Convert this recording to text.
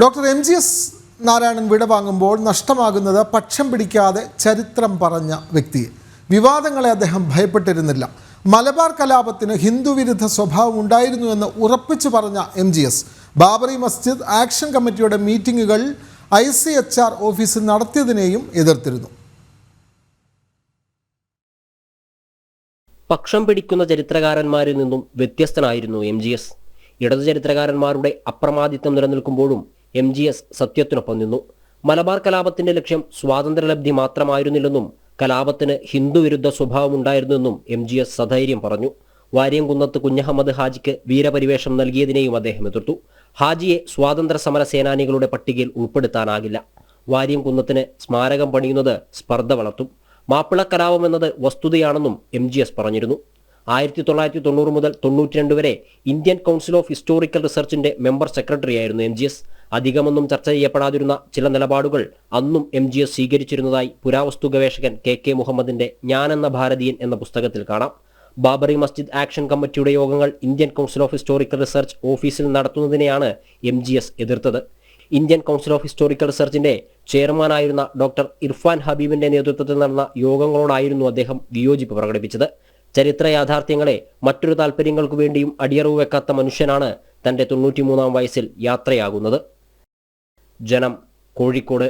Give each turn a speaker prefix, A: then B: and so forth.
A: Doctor M G S Narayanan വിടവാങ്ങുമ്പോൾ നഷ്ടമാകുന്നത് പക്ഷം പിടിക്കാതെ ചരിത്രം പറഞ്ഞ വ്യക്തിയെ വിവാദങ്ങളെ അദ്ദേഹം ഭയപ്പെട്ടിരുന്നില്ല. മലബാർ കലാപത്തിന് ഹിന്ദുവിരുദ്ധ സ്വഭാവം ഉണ്ടായിരുന്നുവെന്ന് ഉറപ്പിച്ചു പറഞ്ഞ M G S Babri Masjid action കമ്മിറ്റിയുടെ മീറ്റിങ്ങുകൾ ഐ സി എച്ച് ആർ ഓഫീസിൽ നടത്തിയതിനെയും എതിർത്തിരുന്നു.
B: പക്ഷം പിടിക്കുന്ന ചരിത്രകാരന്മാരിൽ നിന്നും വ്യത്യസ്തനായിരുന്നു എം ജി എസ്. ഇടതു ചരിത്രകാരന്മാരുടെ അപ്രമാദിത്വം നിലനിൽക്കുമ്പോഴും എം ജി എസ് സത്യത്തിനൊപ്പം നിന്നു. മലബാർ കലാപത്തിന്റെ ലക്ഷ്യം സ്വാതന്ത്ര്യലബ്ധി മാത്രമായിരുന്നില്ലെന്നും കലാപത്തിന് ഹിന്ദുവിരുദ്ധ സ്വഭാവമുണ്ടായിരുന്നെന്നും എം ജി എസ് സധൈര്യം പറഞ്ഞു. വാര്യംകുന്നത്ത് കുഞ്ഞഹമ്മദ് ഹാജിക്ക് വീരപരിവേഷം നൽകിയതിനെയും അദ്ദേഹം എതിർത്തു. ഹാജിയെ സ്വാതന്ത്ര്യ സമര സേനാനികളുടെ പട്ടികയിൽ ഉൾപ്പെടുത്താനാകില്ല. വാര്യംകുന്നത്തിന് സ്മാരകം പണിയുന്നത് സ്പർദ്ധ വളർത്തും. മാപ്പിള കലാപം എന്നത് വസ്തുതയാണെന്നും എം ജി എസ് പറഞ്ഞിരുന്നു. ആയിരത്തി തൊള്ളായിരത്തി തൊണ്ണൂറ് മുതൽ തൊണ്ണൂറ്റിരണ്ട് വരെ ഇന്ത്യൻ കൗൺസിൽ ഓഫ് ഹിസ്റ്റോറിക്കൽ റിസർച്ചിന്റെ മെമ്പർ സെക്രട്ടറി ആയിരുന്നു എം ജി എസ്. അധികമൊന്നും ചർച്ച ചെയ്യപ്പെടാതിരുന്ന ചില നിലപാടുകൾ അന്നും എം ജി എസ് സ്വീകരിച്ചിരുന്നതായി പുരാവസ്തു ഗവേഷകൻ കെ കെ മുഹമ്മദിന്റെ ഞാനെന്ന ഭാരതീയൻ എന്ന പുസ്തകത്തിൽ കാണാം. ബാബറി മസ്ജിദ് ആക്ഷൻ കമ്മിറ്റിയുടെ യോഗങ്ങൾ Indian council of historical research ഓഫീസിൽ നടത്തുന്നതിനെയാണ് എം ജി എസ് എതിർത്തത്. ഇന്ത്യൻ കൗൺസിൽ ഓഫ് ഹിസ്റ്റോറിക്കൽ റിസർച്ചിന്റെ ചെയർമാനായിരുന്ന ഡോക്ടർ ഇർഫാൻ ഹബീബിന്റെ നേതൃത്വത്തിൽ നടന്ന യോഗങ്ങളോടായിരുന്നു അദ്ദേഹം വിയോജിപ്പ് പ്രകടിപ്പിച്ചത്. ചരിത്ര യാഥാർത്ഥ്യങ്ങളെ മറ്റൊരു താല്പര്യങ്ങൾക്കു വേണ്ടിയും അടിയറവ് വെക്കാത്ത മനുഷ്യനാണ് തന്റെ തൊണ്ണൂറ്റിമൂന്നാം വയസ്സിൽ യാത്രയാകുന്നത്. ജനം കോഴിക്കോട്.